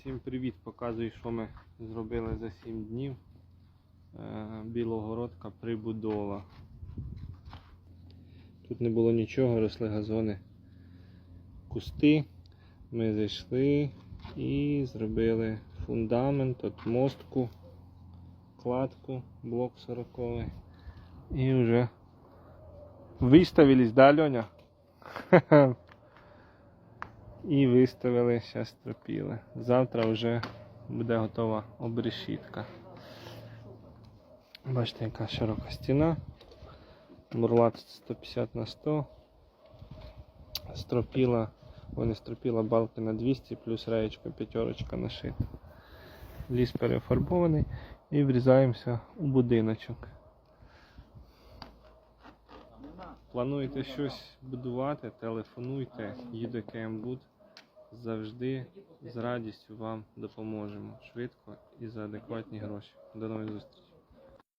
Всім привіт! Показую, що ми зробили за 7 днів. Е, Білогородка прибудова. Тут не було нічого, росли газони, кусти. Ми зайшли і зробили фундамент, от мостку, кладку, блок 40. І вже виставились, да, Льоня? І виставили, зараз стропіли. Завтра вже буде готова обрешітка. Бачите, яка широка стіна. Мурлат 150 на 100. Стропіла, вони стропіла балки на 200, плюс раєчка п'ятерочка нашита. Ліс перефарбований і врізаємося у будиночок. Плануєте щось будувати, телефонуйте, КМБуд. Завжди з радістю вам допоможемо швидко і за адекватні гроші. До нових зустрічей.